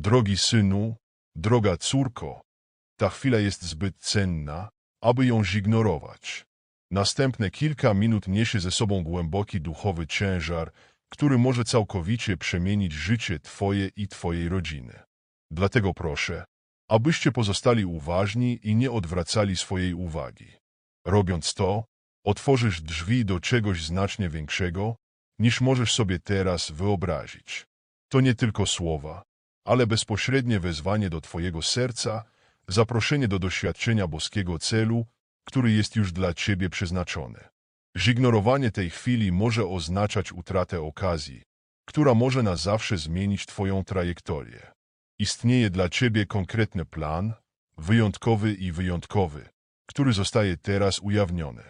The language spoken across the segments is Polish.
Drogi synu, droga córko, ta chwila jest zbyt cenna, aby ją zignorować. Następne kilka minut niesie ze sobą głęboki duchowy ciężar, który może całkowicie przemienić życie Twoje i Twojej rodziny. Dlatego proszę, abyście pozostali uważni i nie odwracali swojej uwagi. Robiąc to, otworzysz drzwi do czegoś znacznie większego, niż możesz sobie teraz wyobrazić. To nie tylko słowa, ale bezpośrednie wezwanie do Twojego serca, zaproszenie do doświadczenia boskiego celu, który jest już dla Ciebie przeznaczony. Zignorowanie tej chwili może oznaczać utratę okazji, która może na zawsze zmienić Twoją trajektorię. Istnieje dla Ciebie konkretny plan, wyjątkowy i wyjątkowy, który zostaje teraz ujawniony.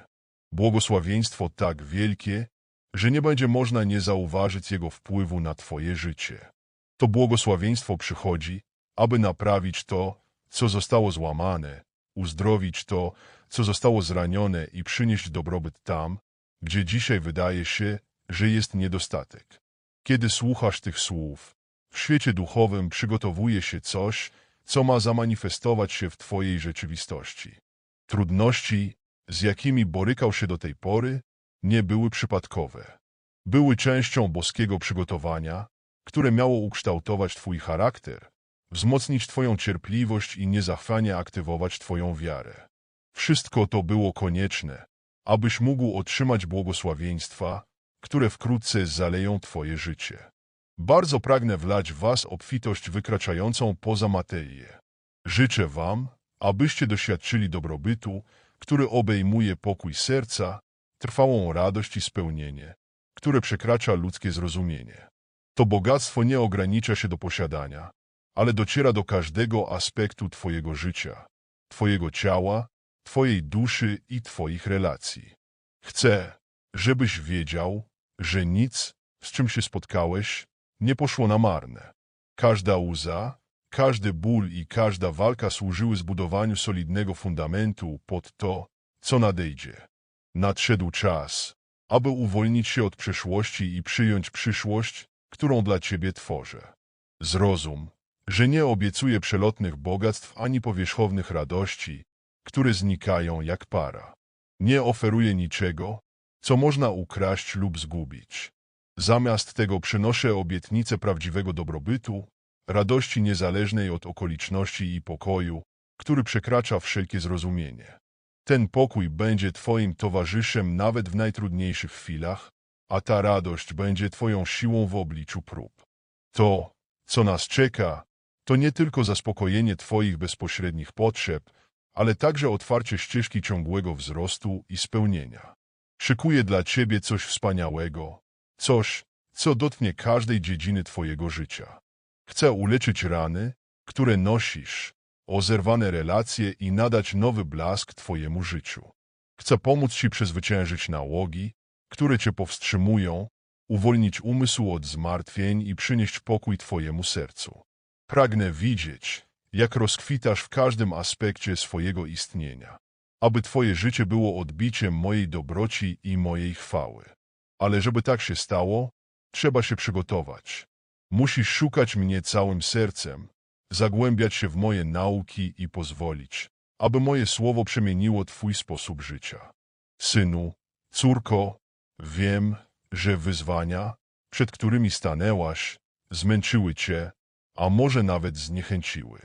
Błogosławieństwo tak wielkie, że nie będzie można nie zauważyć jego wpływu na Twoje życie. To błogosławieństwo przychodzi, aby naprawić to, co zostało złamane, uzdrowić to, co zostało zranione i przynieść dobrobyt tam, gdzie dzisiaj wydaje się, że jest niedostatek. Kiedy słuchasz tych słów, w świecie duchowym przygotowuje się coś, co ma zamanifestować się w Twojej rzeczywistości. Trudności, z jakimi borykał się do tej pory, nie były przypadkowe. Były częścią boskiego przygotowania, które miało ukształtować Twój charakter, wzmocnić Twoją cierpliwość i niezachwanie aktywować Twoją wiarę. Wszystko to było konieczne, abyś mógł otrzymać błogosławieństwa, które wkrótce zaleją Twoje życie. Bardzo pragnę wlać w Was obfitość wykraczającą poza materię. Życzę Wam, abyście doświadczyli dobrobytu, który obejmuje pokój serca, trwałą radość i spełnienie, które przekracza ludzkie zrozumienie. To bogactwo nie ogranicza się do posiadania, ale dociera do każdego aspektu Twojego życia, Twojego ciała, Twojej duszy i Twoich relacji. Chcę, żebyś wiedział, że nic, z czym się spotkałeś, nie poszło na marne. Każda łza, każdy ból i każda walka służyły zbudowaniu solidnego fundamentu pod to, co nadejdzie. Nadszedł czas, aby uwolnić się od przeszłości i przyjąć przyszłość, którą dla Ciebie tworzę. Zrozum, że nie obiecuję przelotnych bogactw ani powierzchownych radości, które znikają jak para. Nie oferuję niczego, co można ukraść lub zgubić. Zamiast tego przynoszę obietnicę prawdziwego dobrobytu, radości niezależnej od okoliczności i pokoju, który przekracza wszelkie zrozumienie. Ten pokój będzie Twoim towarzyszem nawet w najtrudniejszych chwilach, a ta radość będzie Twoją siłą w obliczu prób. To, co nas czeka, to nie tylko zaspokojenie Twoich bezpośrednich potrzeb, ale także otwarcie ścieżki ciągłego wzrostu i spełnienia. Szykuję dla Ciebie coś wspaniałego, coś, co dotknie każdej dziedziny Twojego życia. Chcę uleczyć rany, które nosisz, ozerwane relacje i nadać nowy blask Twojemu życiu. Chcę pomóc Ci przezwyciężyć nałogi, które Cię powstrzymują, uwolnić umysł od zmartwień i przynieść pokój Twojemu sercu. Pragnę widzieć, jak rozkwitasz w każdym aspekcie swojego istnienia, aby Twoje życie było odbiciem mojej dobroci i mojej chwały. Ale żeby tak się stało, trzeba się przygotować. Musisz szukać mnie całym sercem, zagłębiać się w moje nauki i pozwolić, aby moje słowo przemieniło Twój sposób życia. Synu, córko, wiem, że wyzwania, przed którymi stanęłaś, zmęczyły Cię, a może nawet zniechęciły.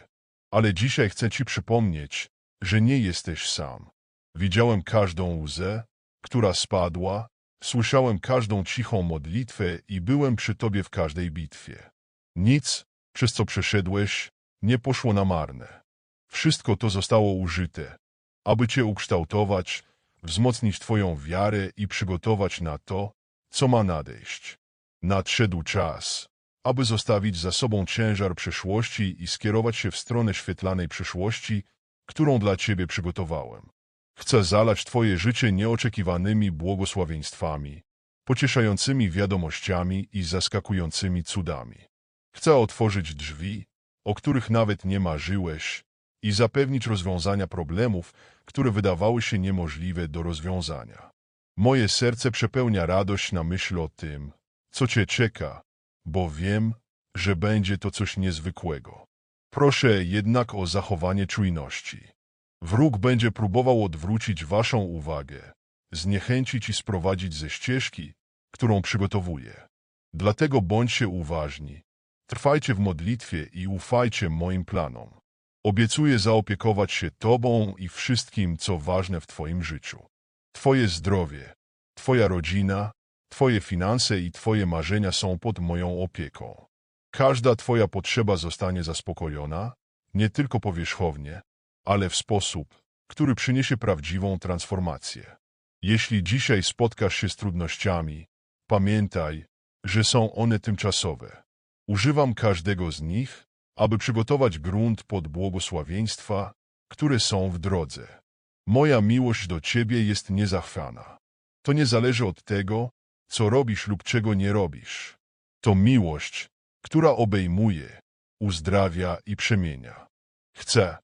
Ale dzisiaj chcę Ci przypomnieć, że nie jesteś sam. Widziałem każdą łzę, która spadła, słyszałem każdą cichą modlitwę i byłem przy Tobie w każdej bitwie. Nic, przez co przeszedłeś, nie poszło na marne. Wszystko to zostało użyte, aby Cię ukształtować, wzmocnić Twoją wiarę i przygotować na to, co ma nadejść. Nadszedł czas, aby zostawić za sobą ciężar przeszłości i skierować się w stronę świetlanej przyszłości, którą dla Ciebie przygotowałem. Chcę zalać Twoje życie nieoczekiwanymi błogosławieństwami, pocieszającymi wiadomościami i zaskakującymi cudami. Chcę otworzyć drzwi, o których nawet nie marzyłeś, i zapewnić rozwiązania problemów, które wydawały się niemożliwe do rozwiązania. Moje serce przepełnia radość na myśl o tym, co Cię czeka, bo wiem, że będzie to coś niezwykłego. Proszę jednak o zachowanie czujności. Wróg będzie próbował odwrócić waszą uwagę, zniechęcić i sprowadzić ze ścieżki, którą przygotowuję. Dlatego bądźcie uważni, trwajcie w modlitwie i ufajcie moim planom. Obiecuję zaopiekować się Tobą i wszystkim, co ważne w Twoim życiu. Twoje zdrowie, Twoja rodzina, Twoje finanse i Twoje marzenia są pod moją opieką. Każda Twoja potrzeba zostanie zaspokojona, nie tylko powierzchownie, ale w sposób, który przyniesie prawdziwą transformację. Jeśli dzisiaj spotkasz się z trudnościami, pamiętaj, że są one tymczasowe. Używam każdego z nich, aby przygotować grunt pod błogosławieństwa, które są w drodze. Moja miłość do Ciebie jest niezachwiana. To nie zależy od tego, co robisz lub czego nie robisz. To miłość, która obejmuje, uzdrawia i przemienia. Chcę,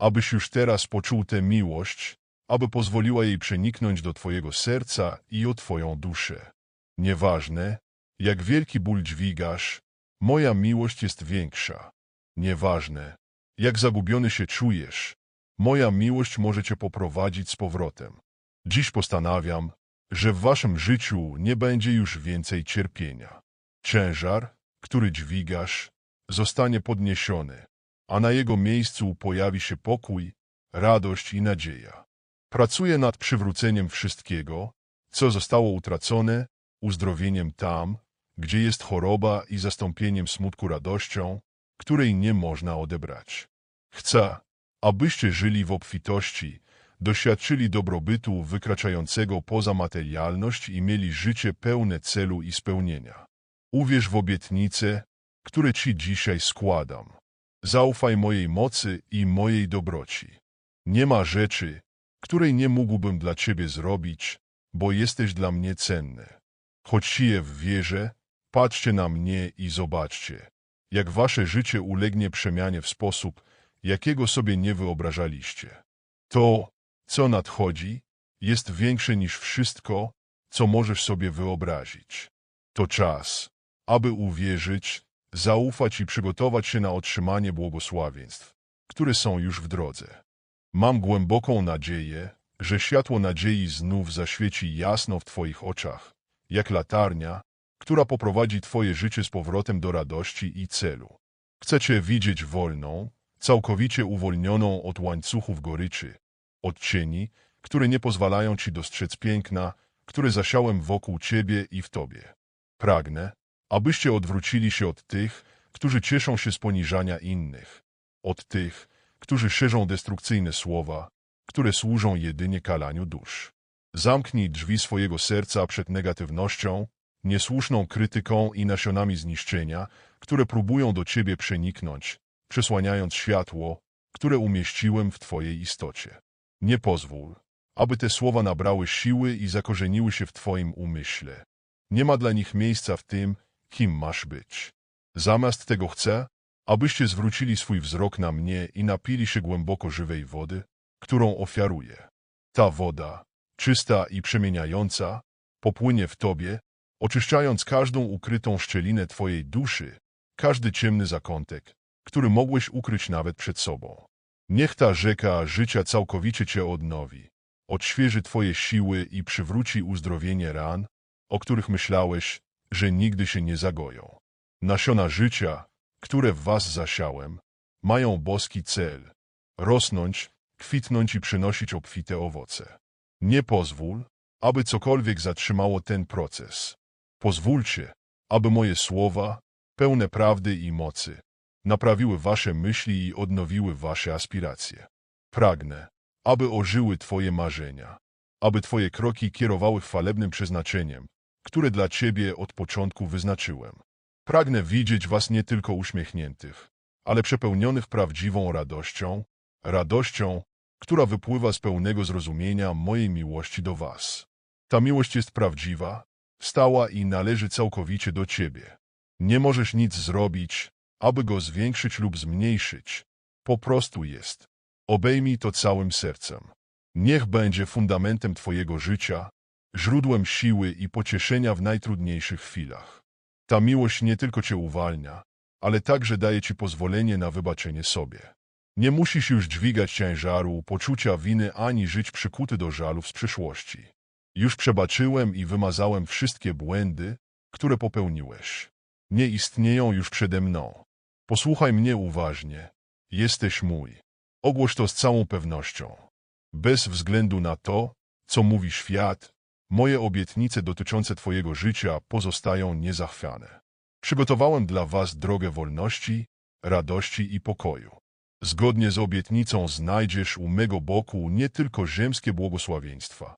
abyś już teraz poczuł tę miłość, aby pozwoliła jej przeniknąć do Twojego serca i o Twoją duszę. Nieważne, jak wielki ból dźwigasz, moja miłość jest większa. Nieważne, jak zagubiony się czujesz, moja miłość może Cię poprowadzić z powrotem. Dziś postanawiam, że w Waszym życiu nie będzie już więcej cierpienia. Ciężar, który dźwigasz, zostanie podniesiony, a na jego miejscu pojawi się pokój, radość i nadzieja. Pracuję nad przywróceniem wszystkiego, co zostało utracone, uzdrowieniem tam, gdzie jest choroba i zastąpieniem smutku radością, której nie można odebrać. Chcę, abyście żyli w obfitości, doświadczyli dobrobytu wykraczającego poza materialność i mieli życie pełne celu i spełnienia. Uwierz w obietnice, które Ci dzisiaj składam. Zaufaj mojej mocy i mojej dobroci. Nie ma rzeczy, której nie mógłbym dla Ciebie zrobić, bo jesteś dla mnie cenny. Choć siję w wierze, patrzcie na mnie i zobaczcie, jak Wasze życie ulegnie przemianie w sposób, jakiego sobie nie wyobrażaliście. To, co nadchodzi, jest większe niż wszystko, co możesz sobie wyobrazić. To czas, aby uwierzyć, zaufać i przygotować się na otrzymanie błogosławieństw, które są już w drodze. Mam głęboką nadzieję, że światło nadziei znów zaświeci jasno w Twoich oczach, jak latarnia, która poprowadzi Twoje życie z powrotem do radości i celu. Chcecie widzieć wolną, całkowicie uwolnioną od łańcuchów goryczy, od cieni, które nie pozwalają Ci dostrzec piękna, które zasiałem wokół Ciebie i w Tobie. Pragnę, abyście odwrócili się od tych, którzy cieszą się z poniżania innych, od tych, którzy szerzą destrukcyjne słowa, które służą jedynie kalaniu dusz. Zamknij drzwi swojego serca przed negatywnością, niesłuszną krytyką i nasionami zniszczenia, które próbują do ciebie przeniknąć, przesłaniając światło, które umieściłem w twojej istocie. Nie pozwól, aby te słowa nabrały siły i zakorzeniły się w twoim umyśle. Nie ma dla nich miejsca w tym, kim masz być. Zamiast tego chcę, abyście zwrócili swój wzrok na mnie i napili się głęboko żywej wody, którą ofiaruję. Ta woda, czysta i przemieniająca, popłynie w tobie, oczyszczając każdą ukrytą szczelinę twojej duszy, każdy ciemny zakątek, który mogłeś ukryć nawet przed sobą. Niech ta rzeka życia całkowicie cię odnowi, odświeży twoje siły i przywróci uzdrowienie ran, o których myślałeś, że nigdy się nie zagoją. Nasiona życia, które w was zasiałem, mają boski cel – rosnąć, kwitnąć i przynosić obfite owoce. Nie pozwól, aby cokolwiek zatrzymało ten proces. Pozwólcie, aby moje słowa, pełne prawdy i mocy, naprawiły wasze myśli i odnowiły wasze aspiracje. Pragnę, aby ożyły twoje marzenia, aby twoje kroki kierowały chwalebnym przeznaczeniem, które dla ciebie od początku wyznaczyłem. Pragnę widzieć was nie tylko uśmiechniętych, ale przepełnionych prawdziwą radością, radością, która wypływa z pełnego zrozumienia mojej miłości do was. Ta miłość jest prawdziwa, stała i należy całkowicie do ciebie. Nie możesz nic zrobić, aby go zwiększyć lub zmniejszyć. Po prostu jest. Obejmij to całym sercem. Niech będzie fundamentem twojego życia, źródłem siły i pocieszenia w najtrudniejszych chwilach. Ta miłość nie tylko cię uwalnia, ale także daje ci pozwolenie na wybaczenie sobie. Nie musisz już dźwigać ciężaru, poczucia winy ani żyć przykuty do żalów z przyszłości. Już przebaczyłem i wymazałem wszystkie błędy, które popełniłeś. Nie istnieją już przede mną. Posłuchaj mnie uważnie. Jesteś mój. Ogłoś to z całą pewnością. Bez względu na to, co mówi świat, moje obietnice dotyczące Twojego życia pozostają niezachwiane. Przygotowałem dla Was drogę wolności, radości i pokoju. Zgodnie z obietnicą znajdziesz u mego boku nie tylko ziemskie błogosławieństwa,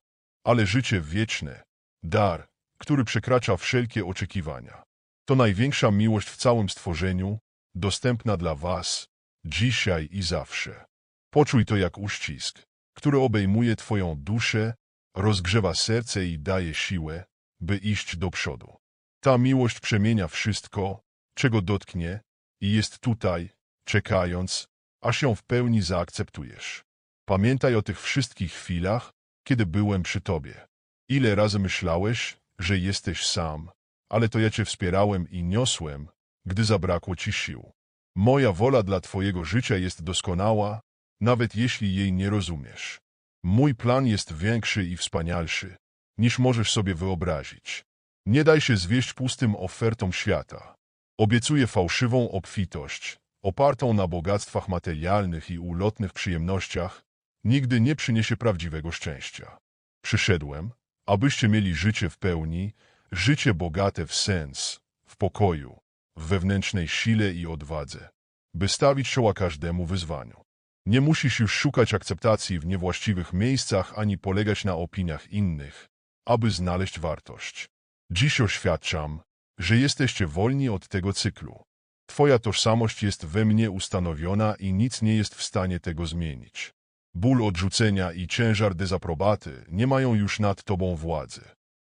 ale życie wieczne, dar, który przekracza wszelkie oczekiwania. To największa miłość w całym stworzeniu, dostępna dla Was, dzisiaj i zawsze. Poczuj to jak uścisk, który obejmuje Twoją duszę, rozgrzewa serce i daje siłę, by iść do przodu. Ta miłość przemienia wszystko, czego dotknie i jest tutaj, czekając, aż ją w pełni zaakceptujesz. Pamiętaj o tych wszystkich chwilach, kiedy byłem przy Tobie. Ile razy myślałeś, że jesteś sam, ale to ja Cię wspierałem i niosłem, gdy zabrakło Ci sił. Moja wola dla Twojego życia jest doskonała, nawet jeśli jej nie rozumiesz. Mój plan jest większy i wspanialszy, niż możesz sobie wyobrazić. Nie daj się zwieść pustym ofertom świata. Obiecuję fałszywą obfitość, opartą na bogactwach materialnych i ulotnych przyjemnościach, nigdy nie przyniesie prawdziwego szczęścia. Przyszedłem, abyście mieli życie w pełni, życie bogate w sens, w pokoju, w wewnętrznej sile i odwadze, by stawić czoła każdemu wyzwaniu. Nie musisz już szukać akceptacji w niewłaściwych miejscach ani polegać na opiniach innych, aby znaleźć wartość. Dziś oświadczam, że jesteście wolni od tego cyklu. Twoja tożsamość jest we mnie ustanowiona i nic nie jest w stanie tego zmienić. Ból odrzucenia i ciężar dezaprobaty nie mają już nad tobą władzy.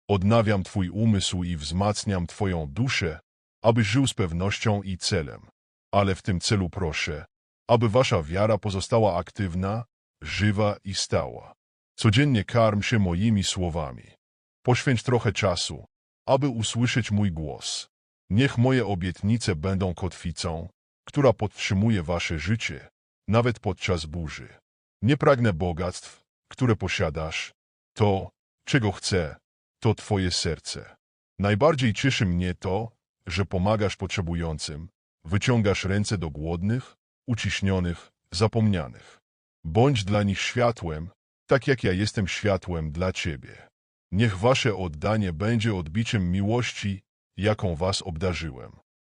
Odnawiam twój umysł i wzmacniam twoją duszę, aby żył z pewnością i celem. Ale w tym celu proszę, aby wasza wiara pozostała aktywna, żywa i stała. Codziennie karm się moimi słowami. Poświęć trochę czasu, aby usłyszeć mój głos. Niech moje obietnice będą kotwicą, która podtrzymuje wasze życie, nawet podczas burzy. Nie pragnę bogactw, które posiadasz. To, czego chcę, to twoje serce. Najbardziej cieszy mnie to, że pomagasz potrzebującym, wyciągasz ręce do głodnych, uciśnionych, zapomnianych. Bądź dla nich światłem, tak jak ja jestem światłem dla ciebie. Niech wasze oddanie będzie odbiciem miłości, jaką was obdarzyłem.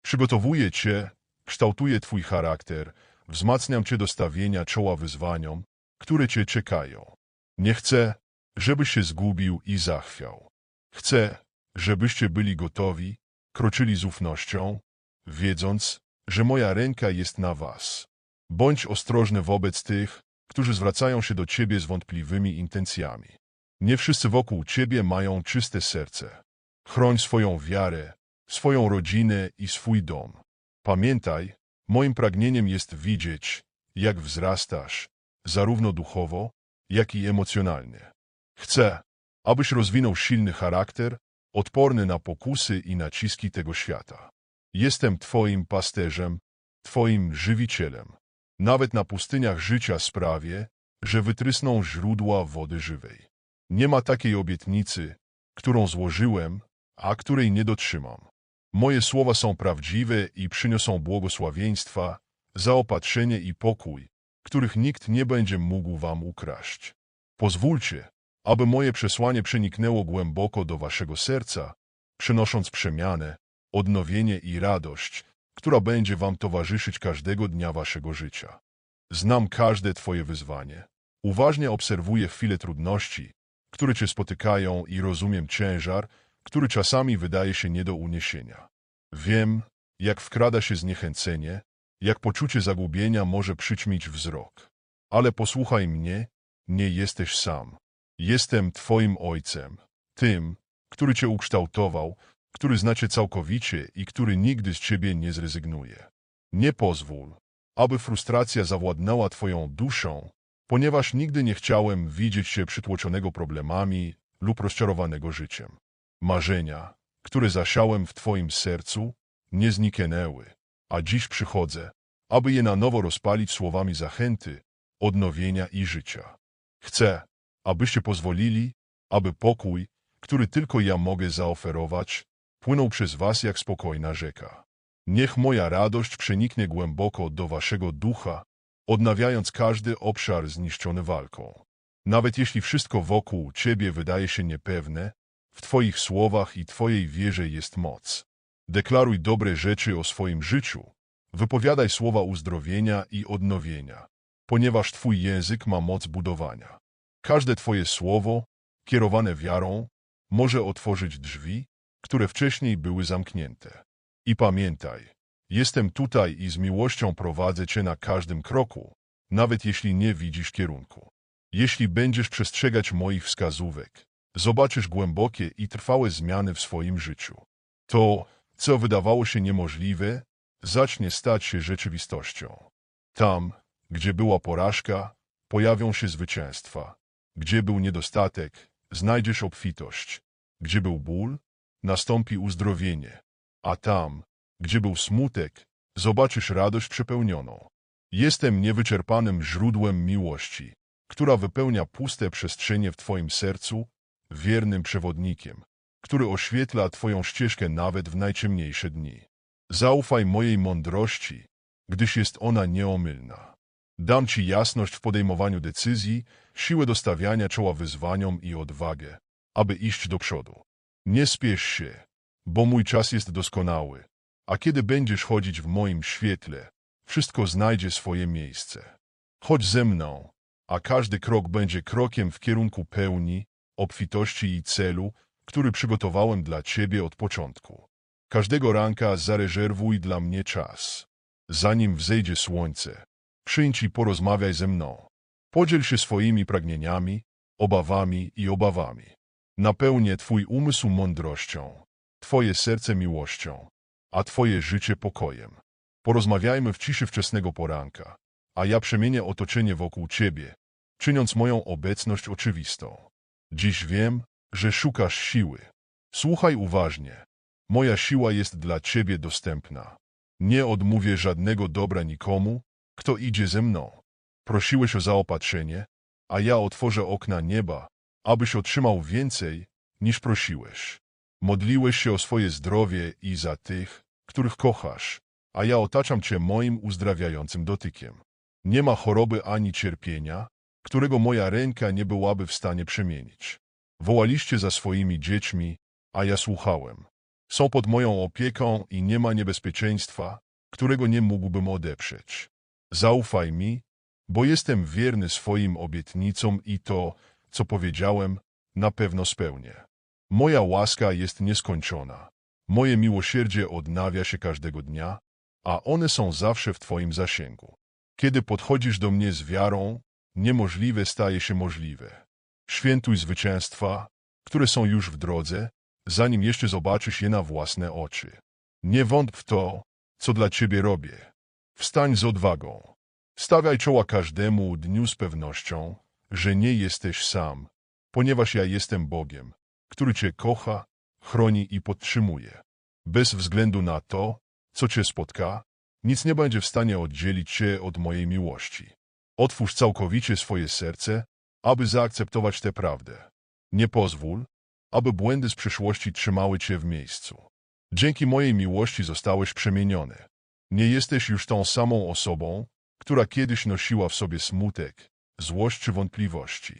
Przygotowuję cię, kształtuję twój charakter, wzmacniam cię do stawienia czoła wyzwaniom, które cię czekają. Nie chcę, żebyś się zgubił i zachwiał. Chcę, żebyście byli gotowi, kroczyli z ufnością, wiedząc, że moja ręka jest na was. Bądź ostrożny wobec tych, którzy zwracają się do ciebie z wątpliwymi intencjami. Nie wszyscy wokół ciebie mają czyste serce. Chroń swoją wiarę, swoją rodzinę i swój dom. Pamiętaj, moim pragnieniem jest widzieć, jak wzrastasz, zarówno duchowo, jak i emocjonalnie. Chcę, abyś rozwinął silny charakter, odporny na pokusy i naciski tego świata. Jestem Twoim pasterzem, Twoim żywicielem. Nawet na pustyniach życia sprawię, że wytrysną źródła wody żywej. Nie ma takiej obietnicy, którą złożyłem, a której nie dotrzymam. Moje słowa są prawdziwe i przyniosą błogosławieństwa, zaopatrzenie i pokój, których nikt nie będzie mógł wam ukraść. Pozwólcie, aby moje przesłanie przeniknęło głęboko do waszego serca, przynosząc przemianę, odnowienie i radość, która będzie wam towarzyszyć każdego dnia waszego życia. Znam każde twoje wyzwanie. Uważnie obserwuję chwile trudności, które cię spotykają i rozumiem ciężar, który czasami wydaje się nie do uniesienia. Wiem, jak wkrada się zniechęcenie, jak poczucie zagubienia może przyćmić wzrok. Ale posłuchaj mnie, nie jesteś sam. Jestem Twoim Ojcem, tym, który Cię ukształtował, który znacie całkowicie i który nigdy z Ciebie nie zrezygnuje. Nie pozwól, aby frustracja zawładnęła Twoją duszą, ponieważ nigdy nie chciałem widzieć się przytłoczonego problemami lub rozczarowanego życiem. Marzenia, które zasiałem w Twoim sercu, nie zniknęły, a dziś przychodzę, aby je na nowo rozpalić słowami zachęty, odnowienia i życia. Chcę, abyście pozwolili, aby pokój, który tylko ja mogę zaoferować, płynął przez was jak spokojna rzeka. Niech moja radość przeniknie głęboko do waszego ducha, odnawiając każdy obszar zniszczony walką. Nawet jeśli wszystko wokół ciebie wydaje się niepewne, w twoich słowach i twojej wierze jest moc. Deklaruj dobre rzeczy o swoim życiu, wypowiadaj słowa uzdrowienia i odnowienia, ponieważ twój język ma moc budowania. Każde twoje słowo, kierowane wiarą, może otworzyć drzwi, które wcześniej były zamknięte. I pamiętaj, jestem tutaj i z miłością prowadzę cię na każdym kroku, nawet jeśli nie widzisz kierunku. Jeśli będziesz przestrzegać moich wskazówek, zobaczysz głębokie i trwałe zmiany w swoim życiu. To, co wydawało się niemożliwe, zacznie stać się rzeczywistością. Tam, gdzie była porażka, pojawią się zwycięstwa. Gdzie był niedostatek, znajdziesz obfitość. Gdzie był ból, nastąpi uzdrowienie. A tam, gdzie był smutek, zobaczysz radość przepełnioną. Jestem niewyczerpanym źródłem miłości, która wypełnia puste przestrzenie w Twoim sercu, wiernym przewodnikiem, który oświetla Twoją ścieżkę nawet w najciemniejsze dni. Zaufaj mojej mądrości, gdyż jest ona nieomylna. Dam Ci jasność w podejmowaniu decyzji, siłę do stawiania czoła wyzwaniom i odwagę, aby iść do przodu. Nie spiesz się, bo mój czas jest doskonały, a kiedy będziesz chodzić w moim świetle, wszystko znajdzie swoje miejsce. Chodź ze mną, a każdy krok będzie krokiem w kierunku pełni, obfitości i celu, który przygotowałem dla Ciebie od początku. Każdego ranka zarezerwuj dla mnie czas. Zanim wzejdzie słońce, przyjdź i porozmawiaj ze mną. Podziel się swoimi pragnieniami, obawami i obawami. Napełnię Twój umysł mądrością, Twoje serce miłością, a Twoje życie pokojem. Porozmawiajmy w ciszy wczesnego poranka, a ja przemienię otoczenie wokół Ciebie, czyniąc moją obecność oczywistą. Dziś wiem, że szukasz siły. Słuchaj uważnie. Moja siła jest dla Ciebie dostępna. Nie odmówię żadnego dobra nikomu, kto idzie ze mną. Prosiłeś o zaopatrzenie, a ja otworzę okna nieba, abyś otrzymał więcej, niż prosiłeś. Modliłeś się o swoje zdrowie i za tych, których kochasz, a ja otaczam Cię moim uzdrawiającym dotykiem. Nie ma choroby ani cierpienia, którego moja ręka nie byłaby w stanie przemienić. Wołaliście za swoimi dziećmi, a ja słuchałem. Są pod moją opieką i nie ma niebezpieczeństwa, którego nie mógłbym odeprzeć. Zaufaj mi, bo jestem wierny swoim obietnicom i to, co powiedziałem, na pewno spełnię. Moja łaska jest nieskończona. Moje miłosierdzie odnawia się każdego dnia, a one są zawsze w Twoim zasięgu. Kiedy podchodzisz do mnie z wiarą, niemożliwe staje się możliwe. Świętuj zwycięstwa, które są już w drodze, zanim jeszcze zobaczysz je na własne oczy. Nie wątp w to, co dla Ciebie robię. Wstań z odwagą. Stawiaj czoła każdemu dniu z pewnością, że nie jesteś sam, ponieważ ja jestem Bogiem, który Cię kocha, chroni i podtrzymuje. Bez względu na to, co Cię spotka, nic nie będzie w stanie oddzielić Cię od mojej miłości. Otwórz całkowicie swoje serce, aby zaakceptować tę prawdę. Nie pozwól, aby błędy z przeszłości trzymały Cię w miejscu. Dzięki mojej miłości zostałeś przemieniony. Nie jesteś już tą samą osobą, która kiedyś nosiła w sobie smutek, złość czy wątpliwości.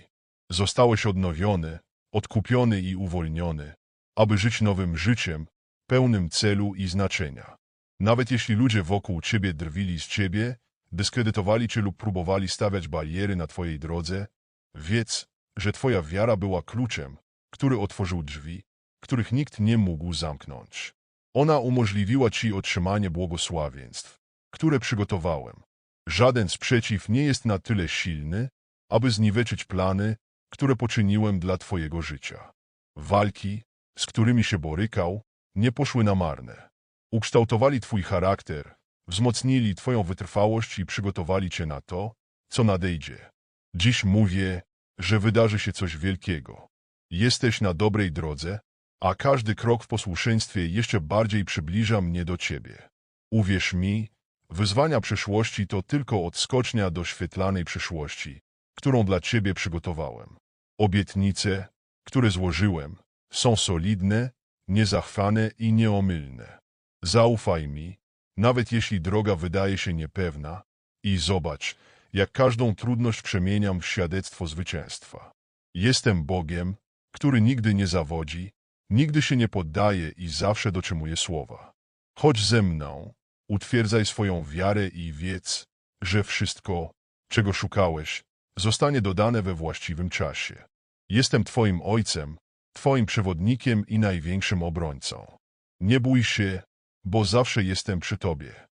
Zostałeś odnowiony, odkupiony i uwolniony, aby żyć nowym życiem, pełnym celu i znaczenia. Nawet jeśli ludzie wokół ciebie drwili z ciebie, dyskredytowali cię lub próbowali stawiać bariery na twojej drodze, wiedz, że twoja wiara była kluczem, który otworzył drzwi, których nikt nie mógł zamknąć. Ona umożliwiła ci otrzymanie błogosławieństw, które przygotowałem. Żaden sprzeciw nie jest na tyle silny, aby zniweczyć plany, które poczyniłem dla twojego życia. Walki, z którymi się borykał, nie poszły na marne. Ukształtowali twój charakter, wzmocnili twoją wytrwałość i przygotowali cię na to, co nadejdzie. Dziś mówię, że wydarzy się coś wielkiego. Jesteś na dobrej drodze, a każdy krok w posłuszeństwie jeszcze bardziej przybliża mnie do ciebie. Uwierz mi, wyzwania przyszłości to tylko odskocznia do świetlanej przyszłości, którą dla ciebie przygotowałem. Obietnice, które złożyłem, są solidne, niezachwane i nieomylne. Zaufaj mi, nawet jeśli droga wydaje się niepewna, i zobacz, jak każdą trudność przemieniam w świadectwo zwycięstwa. Jestem Bogiem, który nigdy nie zawodzi, nigdy się nie poddaje i zawsze dotrzymuje słowa. Chodź ze mną, utwierdzaj swoją wiarę i wiedz, że wszystko, czego szukałeś, zostanie dodane we właściwym czasie. Jestem Twoim Ojcem, Twoim przewodnikiem i największym obrońcą. Nie bój się, bo zawsze jestem przy Tobie.